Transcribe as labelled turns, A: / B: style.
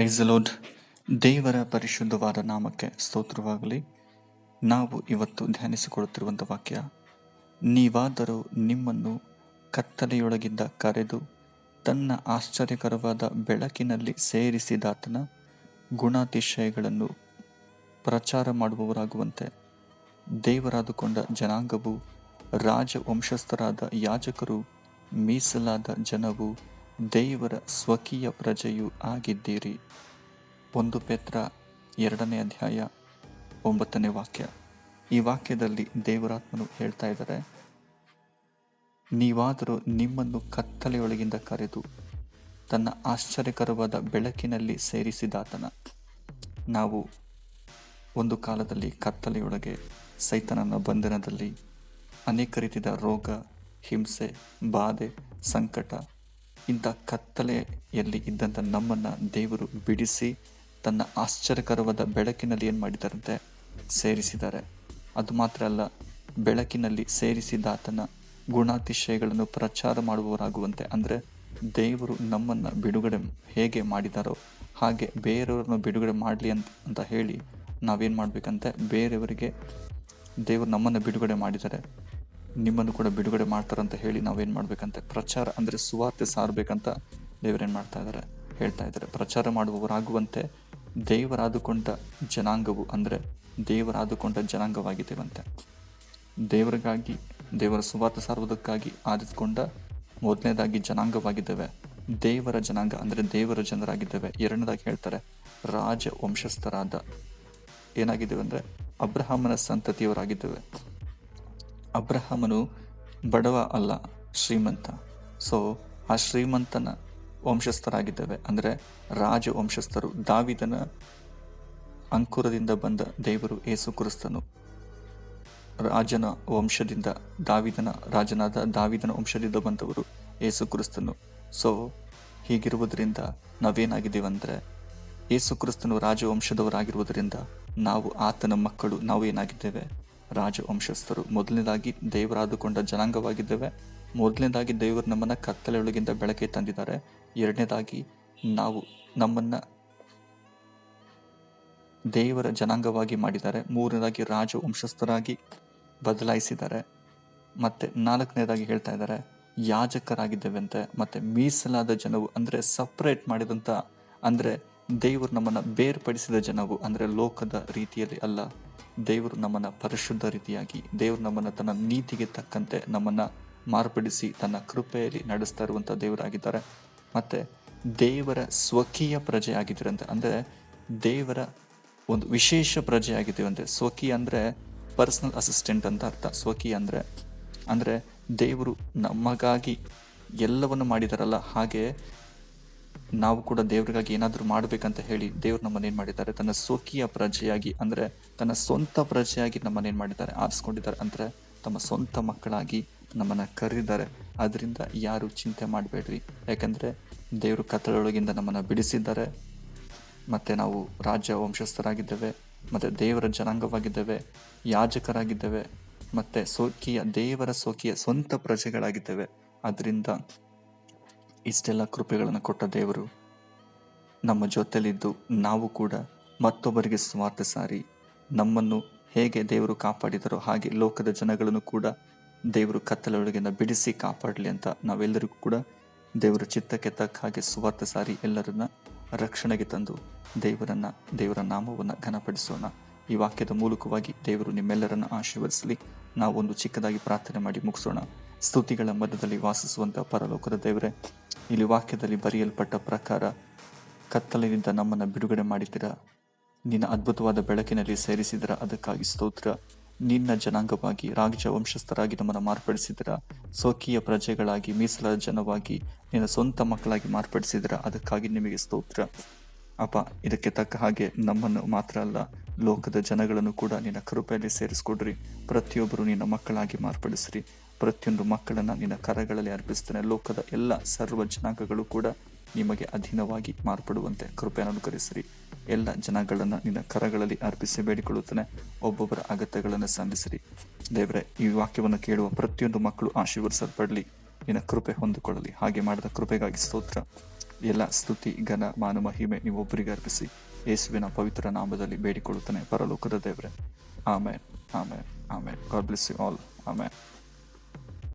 A: Price load ದೇವರ ಪರಿಶುದ್ಧವಾದ ನಾಮಕ್ಕೆ ಸ್ತೋತ್ರವಾಗಲಿ. ನಾವು ಇವತ್ತು ಧ್ಯಾನಿಸಿಕೊಳ್ಳುತ್ತಿರುವಂಥ ವಾಕ್ಯ, ನೀವಾದರೂ ನಿಮ್ಮನ್ನು ಕತ್ತಲೆಯೊಳಗಿಂದ ಕರೆದು ತನ್ನ ಆಶ್ಚರ್ಯಕರವಾದ ಬೆಳಕಿನಲ್ಲಿ ಸೇರಿಸಿದಾತನ ಗುಣಾತಿಶಯಗಳನ್ನು ಪ್ರಚಾರ ಮಾಡುವವರಾಗುವಂತೆ ದೇವರಾದುಕೊಂಡ ಜನಾಂಗವು, ರಾಜವಂಶಸ್ಥರಾದ ಯಾಜಕರು, ಮೀಸಲಾದ ಜನವು ದೇವರ ಸ್ವಕೀಯ ಪ್ರಜೆಯೂ ಆಗಿದ್ದೀರಿ. ಒಂದು ಪೇತ್ರ, ಎರಡನೇ ಅಧ್ಯಾಯ, ಒಂಬತ್ತನೇ ವಾಕ್ಯ. ಈ ವಾಕ್ಯದಲ್ಲಿ ದೇವರಾತ್ಮನು ಹೇಳ್ತಾ ಇದ್ದಾರೆ, ನೀವಾದರೂ ನಿಮ್ಮನ್ನು ಕತ್ತಲೆಯೊಳಗಿಂದ ಕರೆದು ತನ್ನ ಆಶ್ಚರ್ಯಕರವಾದ ಬೆಳಕಿನಲ್ಲಿ ಸೇರಿಸಿದಾತನ. ನಾವು ಒಂದು ಕಾಲದಲ್ಲಿ ಕತ್ತಲೆಯೊಳಗೆ ಸೈತನನ ಬಂಧನದಲ್ಲಿ ಅನೇಕ ರೀತಿಯ ರೋಗ, ಹಿಂಸೆ, ಬಾಧೆ, ಸಂಕಟ ಇಂಥ ಕತ್ತಲೆಯಲ್ಲಿ ಇದ್ದಂಥ ನಮ್ಮನ್ನು ದೇವರು ಬಿಡಿಸಿ ತನ್ನ ಆಶ್ಚರ್ಯಕರವಾದ ಬೆಳಕಿನಲ್ಲಿ ಏನು ಮಾಡಿದ್ದಾರಂತೆ? ಸೇರಿಸಿದ್ದಾರೆ. ಅದು ಮಾತ್ರ ಅಲ್ಲ, ಬೆಳಕಿನಲ್ಲಿ ಸೇರಿಸಿದಾತನ ಗುಣಾತಿಶಯಗಳನ್ನು ಪ್ರಚಾರ ಮಾಡುವವರಾಗುವಂತೆ. ಅಂದರೆ ದೇವರು ನಮ್ಮನ್ನು ಬಿಡುಗಡೆ ಹೇಗೆ ಮಾಡಿದಾರೋ ಹಾಗೆ ಬೇರೆಯವ್ರನ್ನ ಬಿಡುಗಡೆ ಮಾಡಲಿ ಅಂತ ಅಂತ ಹೇಳಿ ನಾವೇನು ಮಾಡಬೇಕಂತೆ? ಬೇರೆಯವರಿಗೆ ದೇವರು ನಮ್ಮನ್ನು ಬಿಡುಗಡೆ ಮಾಡಿದ್ದಾರೆ. ನಿಮ್ಮನ್ನು ಕೂಡ ಬಿಡುಗಡೆ ಮಾಡ್ತಾರಂತ ಹೇಳಿ ನಾವೇನು ಮಾಡಬೇಕಂತೆ, ಪ್ರಚಾರ ಅಂದರೆ ಸುವಾರ್ತೆ ಸಾರಬೇಕಂತ ದೇವರೇನು ಮಾಡ್ತಾ ಇದ್ದಾರೆ ಹೇಳ್ತಾ ಇದ್ದಾರೆ ಪ್ರಚಾರ ಮಾಡುವವರಾಗುವಂತೆ ದೇವರಾದುಕೊಂಡ ಜನಾಂಗವು ಅಂದರೆ ದೇವರಾದುಕೊಂಡ ಜನಾಂಗವಾಗಿದ್ದೇವಂತೆ ದೇವರಿಗಾಗಿ, ದೇವರ ಸುವಾರ್ಥ ಸಾರುವುದಕ್ಕಾಗಿ ಆರಿಸಿಕೊಂಡ ಮೊದಲನೇದಾಗಿ ಜನಾಂಗವಾಗಿದ್ದೇವೆ. ದೇವರ ಜನಾಂಗ ಅಂದರೆ ದೇವರ ಜನರಾಗಿದ್ದೇವೆ. ಎರಡನೇದಾಗಿ ಹೇಳ್ತಾರೆ ರಾಜ ವಂಶಸ್ಥರಾದ ಏನಾಗಿದ್ದೇವೆ ಅಂದರೆ ಅಬ್ರಹಾಮನ ಸಂತತಿಯವರಾಗಿದ್ದೇವೆ. ಅಬ್ರಹಾಮನು ಬಡವ ಅಲ್ಲ, ಶ್ರೀಮಂತ. ಸೊ ಆ ಶ್ರೀಮಂತನ ವಂಶಸ್ಥರಾಗಿದ್ದೇವೆ. ಅಂದರೆ ರಾಜ ವಂಶಸ್ಥರು. ದಾವಿದನ ಅಂಕುರದಿಂದ ಬಂದ ದೇವರು ಏಸು ಕ್ರಿಸ್ತನು. ರಾಜನ ವಂಶದಿಂದ ದಾವಿದನ ರಾಜನಾದ ದಾವಿದನ ವಂಶದಿಂದ ಬಂದವರು ಏಸು ಕ್ರಿಸ್ತನು. ಸೊ ಹೀಗಿರುವುದರಿಂದ ನಾವೇನಾಗಿದ್ದೀವಿ ಅಂದರೆ ಏಸು ಕ್ರಿಸ್ತನು ರಾಜವಂಶದವರಾಗಿರುವುದರಿಂದ ನಾವು ಆತನ ಮಕ್ಕಳು ನಾವು ಏನಾಗಿದ್ದೇವೆ ರಾಜವಂಶಸ್ಥರು ಮೊದಲನೇದಾಗಿ ದೇವರಾದುಕೊಂಡ ಜನಾಂಗವಾಗಿದ್ದೇವೆ. ಮೊದಲನೇದಾಗಿ ದೇವರು ನಮ್ಮನ್ನು ಕತ್ತಲೆಯೊಳಗಿಂದ ಬೆಳಕೆ ತಂದಿದ್ದಾರೆ. ಎರಡನೇದಾಗಿ ನಾವು ನಮ್ಮನ್ನು ದೇವರ ಜನಾಂಗವಾಗಿ ಮಾಡಿದ್ದಾರೆ. ಮೂರನೇದಾಗಿ ರಾಜವಂಶಸ್ಥರಾಗಿ ಬದಲಾಯಿಸಿದ್ದಾರೆ. ಮತ್ತು ನಾಲ್ಕನೇದಾಗಿ ಹೇಳ್ತಾ ಇದ್ದಾರೆ, ಯಾಜಕರಾಗಿದ್ದೇವೆಂತೆ. ಮತ್ತು ಮೀಸಲಾದ ಜನವು ಅಂದರೆ ಸಪ್ರೇಟ್ ಮಾಡಿದಂಥ ಅಂದರೆ ದೇವರು ನಮ್ಮನ್ನು ಬೇರ್ಪಡಿಸಿದ ಜನವು ಅಂದರೆ ಲೋಕದ ರೀತಿಯಲ್ಲಿ ಅಲ್ಲ. ದೇವರು ನಮ್ಮನ್ನು ಪರಿಶುದ್ಧ ರೀತಿಯಾಗಿ, ದೇವರು ನಮ್ಮನ್ನು ತನ್ನ ನೀತಿಗೆ ತಕ್ಕಂತೆ ನಮ್ಮನ್ನು ಮಾರ್ಪಡಿಸಿ, ತನ್ನ ಕೃಪೆಯಲ್ಲಿ ನಡೆಸ್ತಾ ಇರುವಂಥ ದೇವರಾಗಿದ್ದಾರೆ. ಮತ್ತು ದೇವರ ಸ್ವಕೀಯ ಪ್ರಜೆ ಆಗಿದ್ದೀರಂತೆ. ಅಂದರೆ ದೇವರ ಒಂದು ವಿಶೇಷ ಪ್ರಜೆ ಆಗಿದ್ದೀವಂತೆ. ಸ್ವಕೀಯ ಅಂದರೆ ಪರ್ಸನಲ್ ಅಸಿಸ್ಟೆಂಟ್ ಅಂತ ಅರ್ಥ. ಸ್ವಕೀಯ ಅಂದರೆ ಅಂದರೆ ದೇವರು ನಮಗಾಗಿ ಎಲ್ಲವನ್ನು ಮಾಡಿದಾರಲ್ಲ. ಹಾಗೆ ನಾವು ಕೂಡ ದೇವರಿಗಾಗಿ ಏನಾದರೂ ಮಾಡಬೇಕಂತ ಹೇಳಿ ದೇವ್ರು ನಮ್ಮನ್ನೇನು ಮಾಡಿದ್ದಾರೆ? ತನ್ನ ಸ್ವಕೀಯ ಪ್ರಜೆಯಾಗಿ ಅಂದರೆ ತನ್ನ ಸ್ವಂತ ಪ್ರಜೆಯಾಗಿ ನಮ್ಮನ್ನೇನು ಮಾಡಿದ್ದಾರೆ? ಆರಿಸ್ಕೊಂಡಿದ್ದಾರೆ. ಅಂದರೆ ತಮ್ಮ ಸ್ವಂತ ಮಕ್ಕಳಾಗಿ ನಮ್ಮನ್ನು ಕರೆದಿದ್ದಾರೆ ಅದರಿಂದ ಯಾರು ಚಿಂತೆ ಮಾಡಬೇಡ್ರಿ. ಯಾಕಂದರೆ ದೇವರು ಕತ್ತಲೊಳಗಿಂದ ನಮ್ಮನ್ನು ಬಿಡಿಸಿದ್ದಾರೆ. ಮತ್ತು ನಾವು ರಾಜ್ಯ ವಂಶಸ್ಥರಾಗಿದ್ದೇವೆ. ಮತ್ತು ದೇವರ ಜನಾಂಗವಾಗಿದ್ದೇವೆ. ಯಾಜಕರಾಗಿದ್ದೇವೆ. ಮತ್ತು ಸೋಕಿಯ ದೇವರ ಸೋಕಿಯ ಸ್ವಂತ ಪ್ರಜೆಗಳಾಗಿದ್ದೇವೆ. ಅದರಿಂದ ಇಷ್ಟೆಲ್ಲ ಕೃಪೆಗಳನ್ನು ಕೊಟ್ಟ ದೇವರು, ನಮ್ಮ ಜೊತೆಲಿದ್ದು ನಾವು ಕೂಡ ಮತ್ತೊಬ್ಬರಿಗೆ ಸ್ವಾರ್ಥ ಸಾರಿ, ನಮ್ಮನ್ನು ಹೇಗೆ ದೇವರು ಕಾಪಾಡಿದರೋ ಹಾಗೆ ಲೋಕದ ಜನಗಳನ್ನು ಕೂಡ ದೇವರು ಕತ್ತಲೊಳಗಿಂದ ಬಿಡಿಸಿ ಕಾಪಾಡಲಿ ಅಂತ ನಾವೆಲ್ಲರಿಗೂ ಕೂಡ ದೇವರ ಚಿತ್ತಕ್ಕೆ ತಕ್ಕ ಹಾಗೆ ಸ್ವಾರ್ಥ ಸಾರಿ ಎಲ್ಲರನ್ನ ರಕ್ಷಣೆಗೆ ತಂದು ದೇವರನ್ನ, ದೇವರ ನಾಮವನ್ನು ಘನಪಡಿಸೋಣ. ಈ ವಾಕ್ಯದ ಮೂಲಕವಾಗಿ ದೇವರು ನಿಮ್ಮೆಲ್ಲರನ್ನ ಆಶೀರ್ವದಿಸಲಿ. ನಾವು ಒಂದು ಚಿಕ್ಕದಾಗಿ ಪ್ರಾರ್ಥನೆ ಮಾಡಿ ಮುಗಿಸೋಣ. ಸ್ತುತಿಗಳ ಮಧ್ಯದಲ್ಲಿ ವಾಸಿಸುವಂಥ ಪರಲೋಕದ ದೇವರೇ ಇಲ್ಲಿ ವಾಕ್ಯದಲ್ಲಿ ಬರೆಯಲ್ಪಟ್ಟ ಪ್ರಕಾರ ಕತ್ತಲಿನಿಂದ ನಮ್ಮನ್ನು ಬಿಡುಗಡೆ ಮಾಡಿದ್ದೀರ? ನಿನ್ನ ಅದ್ಭುತವಾದ ಬೆಳಕಿನಲ್ಲಿ ಸೇರಿಸಿದರ ಅದಕ್ಕಾಗಿ ಸ್ತೋತ್ರ. ನಿನ್ನ ಜನಾಂಗವಾಗಿ ರಾಜ ವಂಶಸ್ಥರಾಗಿ ನಮ್ಮನ್ನು ಮಾರ್ಪಡಿಸಿದರ ಸ್ವಕೀಯ ಪ್ರಜೆಗಳಾಗಿ, ಮೀಸಲಾದ ಜನವಾಗಿ ನಿನ್ನ ಸ್ವಂತ ಮಕ್ಕಳಾಗಿ ಮಾರ್ಪಡಿಸಿದರ ಅದಕ್ಕಾಗಿ ನಿಮಗೆ ಸ್ತೋತ್ರ. ಅಪ್ಪ, ಇದಕ್ಕೆ ತಕ್ಕ ಹಾಗೆ ನಮ್ಮನ್ನು ಮಾತ್ರ ಅಲ್ಲ, ಲೋಕದ ಜನಗಳನ್ನು ಕೂಡ ನಿನ್ನ ಕೃಪೆಯಲ್ಲಿ ಸೇರಿಸ್ಕೊಡ್ರಿ. ಪ್ರತಿಯೊಬ್ಬರು ನಿನ್ನ ಮಕ್ಕಳಾಗಿ ಮಾರ್ಪಡಿಸ್ರಿ. ಪ್ರತಿಯೊಂದು ಮಕ್ಕಳನ್ನು ನಿನ್ನ ಕರಗಳಲ್ಲಿ ಅರ್ಪಿಸ್ತೇನೆ. ಲೋಕದ ಎಲ್ಲ ಸರ್ವ ಜನಾಂಗಗಳು ಕೂಡ ನಿಮಗೆ ಅಧೀನವಾಗಿ ಮಾರ್ಪಡುವಂತೆ ಕೃಪೆಯನ್ನು ಅನುಕರಿಸಿರಿ ಎಲ್ಲ ಜನಗಳನ್ನು ನಿನ್ನ ಕರಗಳಲ್ಲಿ ಅರ್ಪಿಸಿ ಬೇಡಿಕೊಳ್ಳುತ್ತೇನೆ. ಒಬ್ಬೊಬ್ಬರ ಅಗತ್ಯಗಳನ್ನು ಸಂಧಿಸಿರಿ. ದೇವರೇ, ಈ ವಾಕ್ಯವನ್ನು ಕೇಳುವ ಪ್ರತಿಯೊಂದು ಮಕ್ಕಳು ಆಶೀರ್ವದಿಸಲ್ಪಡಲಿ. ನಿನ್ನ ಕೃಪೆ ಹೊಂದಿಕೊಳ್ಳಲಿ. ಹಾಗೆ ಮಾಡಿದ ಕೃಪೆಗಾಗಿ ಸ್ತೋತ್ರ. ಎಲ್ಲ ಸ್ತುತಿ, ಘನ ಮಾನ ಮಹಿಮೆ ನೀವೊಬ್ಬರಿಗೆ ಅರ್ಪಿಸಿ. ಯೇಸುವಿನ ಪವಿತ್ರ ನಾಮದಲ್ಲಿ ಬೇಡಿಕೊಳ್ಳುತ್ತಾನೆ. ಪರಲೋಕದ ದೇವರೇ. ಆಮೇಲೆ ಆಮೇಲೆ ಆಮೇಲೆ ಗಾಡ್ ಬ್ಲೆಸ್ ಆಲ್. ಆಮೇನ್.